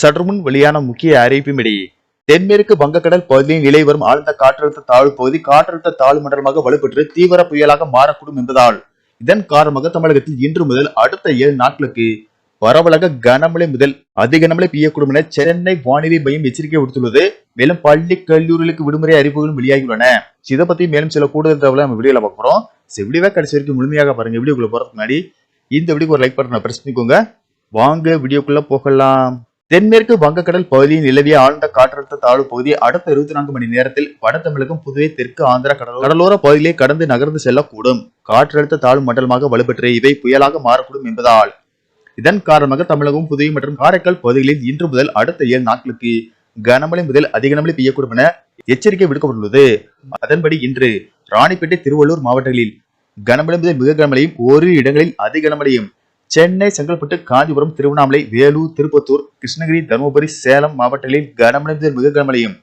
சற்றுமுன் வெளியான முக்கிய அறிவிப்பின்படி தென்மேற்கு வங்கக்கடல் பகுதியில் நிலை வரும் ஆழ்ந்த காற்றழுத்த தாழ்வு பகுதி காற்றழுத்த தாழ்வு மண்டலமாக வலுப்பெற்று தீவிர புயலாக மாறக்கூடும் என்பதால் இதன் காரணமாக தமிழகத்தில் இன்று முதல் அடுத்த ஏழு நாட்களுக்கு பரவலாக கனமழை முதல் அதிக கனமழை பெய்யக்கூடும் என சென்னை வானிலை மையம் எச்சரிக்கை விடுத்துள்ளது. மேலும் பள்ளி கல்லூரிகளுக்கு விடுமுறை அறிவிப்புகளும் வெளியாகியுள்ளன. இதை பத்தி மேலும் சில கூடுதல் தகவலை நம்ம வீடியோல பார்க்குறோம் வீடியோவை கடைசி வரைக்கும் முழுமையாக பாருங்க. வீடியோக்குள்ள போறதுக்கு முன்னாடி இந்த வீடியோக்கு ஒரு லைக் பட்டனை பிரஸ் பண்ணிக்கோங்க. வாங்க வீடியோக்குள்ள போகலாம். தென்மேற்கு வங்கக்கடல் பகுதியில் நிலவிய ஆழ்ந்த காற்றழுத்த தாழ்வு பகுதி அடுத்த இருபத்தி நான்கு மணி நேரத்தில் வடதமிழகம் புதுவை தெற்கு ஆந்திரா கடலோர கடலோர பகுதியிலே கடந்து நகர்ந்து செல்லக்கூடும். காற்றழுத்த தாழ்வு மண்டலமாக வலுப்பெற்ற இவை புயலாக மாறக்கூடும் என்பதால். இதன் காரணமாக தமிழகம் புதுவை மற்றும் காரைக்கால் பகுதிகளில் இன்று முதல் அடுத்த ஏழு நாட்களுக்கு கனமழை முதல் அதிக கனமழை பெய்யக்கூடும் என எச்சரிக்கை விடுக்கப்பட்டுள்ளது. அதன்படி இன்று ராணிப்பேட்டை திருவள்ளூர் மாவட்டங்களில் கனமழை முதல் மிக கனமழையும் ஓரிரு இடங்களில் அதிக கனமழையும் சென்னை செங்கல்பட்டு காஞ்சிபுரம் திருவண்ணாமலை வேலூர் திருப்பத்தூர் கிருஷ்ணகிரி தருமபுரி சேலம் மாவட்டங்களில் கனமழை முதல் மிக கனமழையும்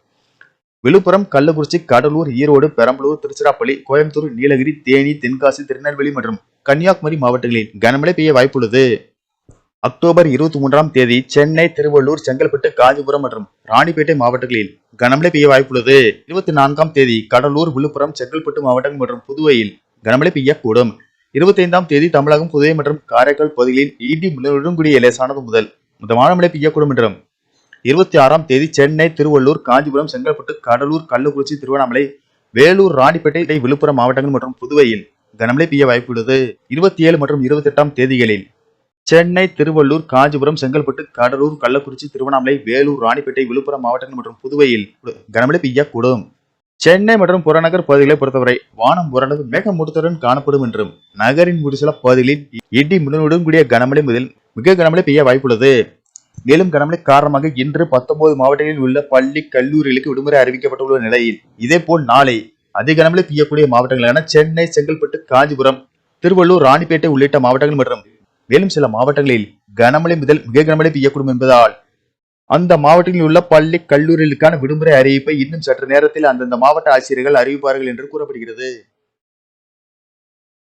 விழுப்புரம் கள்ளக்குறிச்சி கடலூர் ஈரோடு பெரம்பலூர் திருச்சிராப்பள்ளி கோயம்புத்தூர் நீலகிரி தேனி தென்காசி திருநெல்வேலி மற்றும் கன்னியாகுமரி மாவட்டங்களில் கனமழை பெய்ய வாய்ப்புள்ளது. அக்டோபர் இருபத்தி மூன்றாம் தேதி சென்னை திருவள்ளூர் செங்கல்பட்டு காஞ்சிபுரம் மற்றும் ராணிப்பேட்டை மாவட்டங்களில் கனமழை பெய்ய வாய்ப்புள்ளது. இருபத்தி நான்காம் தேதி கடலூர் விழுப்புரம் செங்கல்பட்டு மாவட்டங்கள் மற்றும் புதுவையில் கனமழை பெய்யக்கூடும். இருபத்தைந்தாம் தேதி தமிழகம் புதுவை மற்றும் காரைக்கால் பகுதிகளில் இடி முழுங்குடிய லேசானது முதல். மிதமான மழை பெய்யக்கூடும் என்றும். இருபத்தி ஆறாம் தேதி சென்னை திருவள்ளூர் காஞ்சிபுரம் செங்கல்பட்டு கடலூர் கள்ளக்குறிச்சி திருவண்ணாமலை வேலூர் ராணிப்பேட்டை விழுப்புரம் மாவட்டங்கள் மற்றும் புதுவையில் கனமழை பெய்ய வாய்ப்புள்ளது இருபத்தி ஏழு மற்றும் இருபத்தி எட்டாம் தேதிகளில் சென்னை திருவள்ளூர் காஞ்சிபுரம் செங்கல்பட்டு கடலூர் கள்ளக்குறிச்சி திருவண்ணாமலை வேலூர் ராணிப்பேட்டை விழுப்புரம் மாவட்டங்கள் மற்றும் புதுவையில் கனமழை பெய்யக்கூடும். சென்னை மற்றும் புறநகர் பகுதிகளை பொறுத்தவரை வானம் ஓரளவு மேகமூட்டத்துடன் காணப்படும் என்றும் நகரின் ஒரு சில பகுதிகளில் இடி முடனுடன் கூடிய கனமழை முதல் மிக கனமழை பெய்ய வாய்ப்புள்ளது. மேலும் கனமழை காரணமாக இன்று பத்தொன்பது மாவட்டங்களில் உள்ள பள்ளி கல்லூரிகளுக்கு விடுமுறை அறிவிக்கப்பட்டுள்ள நிலையில் இதேபோல் நாளை அதிக கனமழை பெய்யக்கூடிய மாவட்டங்களான சென்னை செங்கல்பட்டு காஞ்சிபுரம் திருவள்ளூர் ராணிப்பேட்டை உள்ளிட்ட மாவட்டங்கள் மற்றும் மேலும் சில மாவட்டங்களில் கனமழை முதல் மிக கனமழை பெய்யக்கூடும் என்பதால் அந்த மாவட்டங்களில் உள்ள பள்ளி கல்லூரிகளுக்கான விடுமுறை அறிவிப்பை இன்னும் சற்று நேரத்தில் அந்தந்த மாவட்ட ஆசிரியர்கள் அறிவிப்பார்கள் என்று கூறப்படுகிறது.